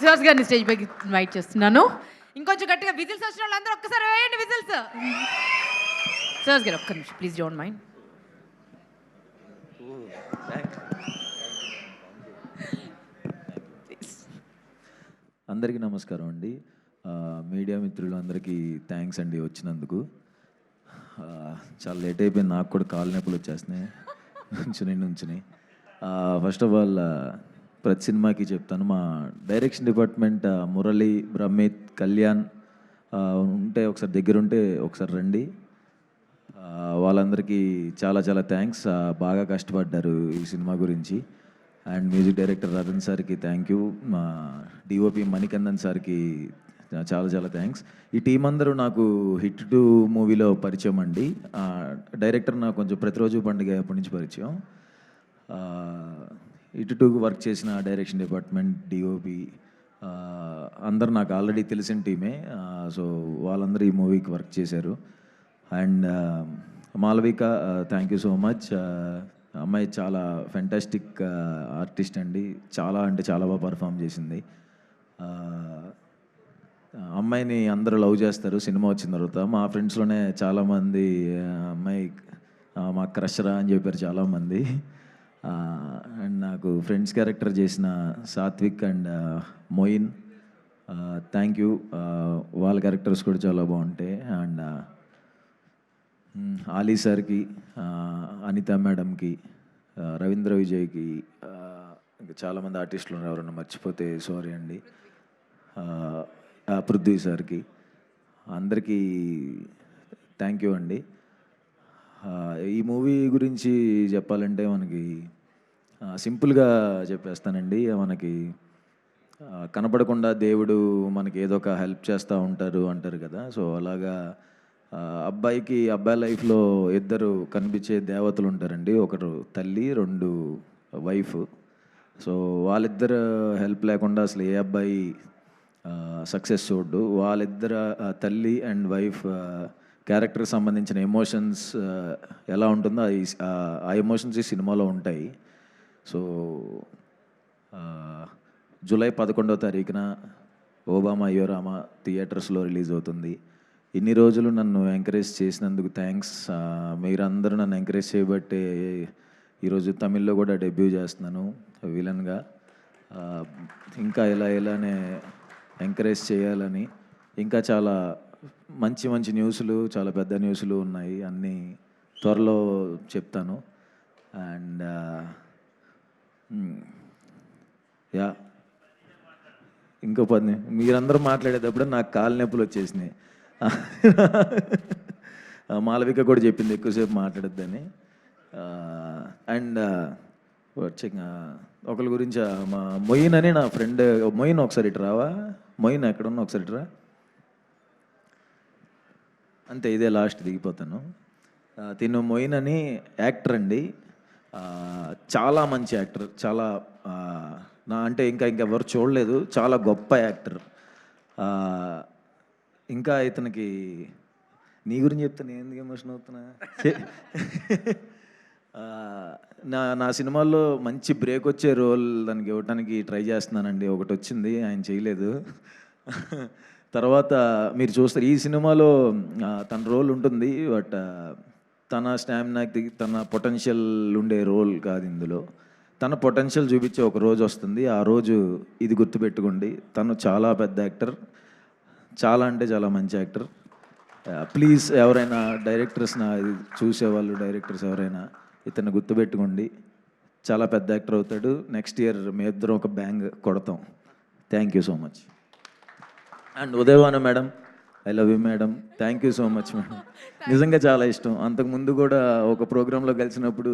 సుహాస్ గారిని స్టేజ్ పైకి ఇన్వైట్ చేస్తున్నాను. ఇంకొంచెం గట్టిగా విజిల్స్ వచ్చిన వాళ్ళందరూ ఒక్కసారి వేయండి విజిల్స్. సుహాస్ గారు ఒక్క నిమిషం ప్లీజ్ డోంట్ మైండ్ అందరికీ నమస్కారం అండి. మీడియా మిత్రులు అందరికీ థ్యాంక్స్ అండి వచ్చినందుకు. చాలా లేట్ అయిపోయింది నాకు కూడా కాలు నొప్పులు వచ్చేస్తున్నాయి. నుంచుని నుంచుని. ఫస్ట్ ఆఫ్ ఆల్ ప్రతి సినిమాకి చెప్తాను. మా డైరెక్షన్ డిపార్ట్మెంట్ మురళి బ్రహ్మిత్ కళ్యాణ్ ఉంటే ఒకసారి దగ్గర ఉంటే ఒకసారి రండి. వాళ్ళందరికీ చాలా చాలా థ్యాంక్స్ బాగా కష్టపడ్డారు ఈ సినిమా గురించి. అండ్ మ్యూజిక్ డైరెక్టర్ రతన్ సార్కి థ్యాంక్ యూ మా డిఓపి మణికందన్ సార్కి చాలా చాలా థ్యాంక్స్ ఈ టీం అందరూ నాకు హిట్ టు మూవీలో పరిచయం అండి. డైరెక్టర్ నాకు కొంచెం ప్రతిరోజు పండుగ అప్పటి నుంచి పరిచయం. ఇటు టూ వర్క్ చేసిన డైరెక్షన్ డిపార్ట్మెంట్ డిఓపి అందరు నాకు ఆల్రెడీ తెలిసిన టీమే. సో వాళ్ళందరూ ఈ మూవీకి వర్క్ చేశారు. And Malavika thank you so much అమ్మాయి చాలా ఫెంటాస్టిక్ ఆర్టిస్ట్ అండి. చాలా అంటే చాలా బాగా పర్ఫామ్ చేసింది. అమ్మాయిని అందరూ లవ్ చేస్తారు. సినిమా వచ్చిన తర్వాత మా ఫ్రెండ్స్లోనే చాలామంది అమ్మాయి మా క్రషరా అని చెప్పారు చాలామంది. అండ్ నాకు ఫ్రెండ్స్ క్యారెక్టర్ చేసిన Satvik and Moin. Thank you వాళ్ళ క్యారెక్టర్స్ కూడా చాలా బాగుంటాయి. అండ్ ఆలీ సార్కి అనిత మేడంకి రవీంద్ర విజయ్కి ఇంకా చాలామంది ఆర్టిస్టులు ఉన్నారు. ఎవరన్నా మర్చిపోతే సారీ అండి. పృథ్వీ సార్కి. అందరికీ థ్యాంక్ యూ అండి. ఈ మూవీ గురించి చెప్పాలంటే మనకి సింపుల్గా చెప్పేస్తానండి. మనకి కనపడకుండా దేవుడు మనకి ఏదో ఒక హెల్ప్ చేస్తూ ఉంటారు అంటారు కదా. సో అలాగా అబ్బాయికి అబ్బాయి లైఫ్లో ఇద్దరు కనిపించే దేవతలు ఉంటారండి. ఒకరు తల్లి రెండు వైఫ్. సో వాళ్ళిద్దరు హెల్ప్ లేకుండా అసలు ఏ అబ్బాయి సక్సెస్ చూడ్డు. వాళ్ళిద్దరు తల్లి అండ్ వైఫ్ క్యారెక్టర్కి సంబంధించిన ఎమోషన్స్ ఎలా ఉంటుందో ఆ ఈ- ఆ- ఎమోషన్స్ ఈ సినిమాలో ఉంటాయి. సో జూలై పదకొండవ తారీఖున ఓబామా అయ్యోరామా థియేటర్స్లో రిలీజ్ అవుతుంది. ఇన్ని రోజులు నన్ను ఎంకరేజ్ చేసినందుకు థ్యాంక్స్. మీరందరూ నన్ను ఎంకరేజ్ చేయబట్టే ఈరోజు తమిళ్ళో కూడా డెబ్యూ చేస్తున్నాను విలన్గా. ఇంకా ఇలా ఇలానే ఎంకరేజ్ చేయాలని ఇంకా చాలా మంచి మంచి న్యూస్లు చాలా పెద్ద న్యూస్లు ఉన్నాయి. అన్నీ త్వరలో చెప్తాను. And yeah. ఇంకో పది మీరందరూ మాట్లాడేటప్పుడు నాకు కాలు నొప్పులు వచ్చేసినాయి. మాలవిక కూడా చెప్పింది ఎక్కువసేపు మాట్లాడొద్దని. అండ్ ఒకరి గురించి మా మొయిన్ అని నా ఫ్రెండ్ మొయిన్ ఒకసారి ఇటు రావా? మొయిన్ ఎక్కడున్నా ఒకసారి ఇటు రా. అంతే ఇదే లాస్ట్ దిగిపోతాను. తిను మొయిన్ అని యాక్టర్ అండి. చాలా మంచి యాక్టర్ చాలా నా అంటే ఇంకా ఇంకా ఎవరు చూడలేదు చాలా గొప్ప యాక్టర్. ఇంకా ఇతనికి నీ గురించి చెప్తే నేను ఎందుకు ఎమోషన్ అవుతున్నా? నా నా సినిమాల్లో మంచి బ్రేక్ వచ్చే రోల్ దానికి ఇవ్వడానికి ట్రై చేస్తున్నానండి. ఒకటి వచ్చింది ఆయన చేయలేదు. తర్వాత మీరు చూస్తారు ఈ సినిమాలో తన రోల్ ఉంటుంది బట్ తన స్టామినాకి తన పొటెన్షియల్ ఉండే రోల్ కాదు ఇందులో. తన పొటెన్షియల్ చూపించే ఒక రోజు వస్తుంది ఆ రోజు ఇది గుర్తుపెట్టుకోండి. తను చాలా పెద్ద యాక్టర్ చాలా అంటే చాలా మంచి యాక్టర్. ప్లీజ్ ఎవరైనా డైరెక్టర్స్ నా ఇది చూసేవాళ్ళు డైరెక్టర్స్ ఎవరైనా ఇతను గుర్తుపెట్టుకోండి. చాలా పెద్ద యాక్టర్ అవుతాడు. నెక్స్ట్ ఇయర్ మీ ఇద్దరం ఒక బ్యాంగ్ కొడతాం. Thank you so much. And ఉదయవాన madam I love you madam. Thank you so much madam. నిజంగా చాలా ఇష్టం. అంతకు ముందు కూడా ఒక ప్రోగ్రాంలో కలిసినప్పుడు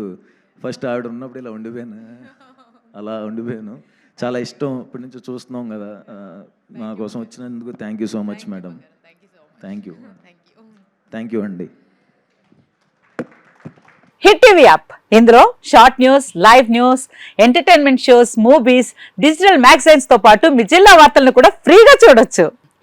ఫస్ట్ ఆవిడ ఉన్నప్పుడు ఇలా ఉండిపోయాను. అలా ఉండిపోయాను. చాలా ఇష్టం. ఇప్పటి నుంచి చూస్తున్నాం కదా. నా కోసం వచ్చినందుకు thank you so much madam. Thank you thank you అండి. హిట్ టీవీ యాప్ ఇందులో short news live news entertainment shows movies digital మ్యాగజైన్స్తో పాటు మీ జిల్లా వార్తలను కూడా ఫ్రీగా చూడొచ్చు.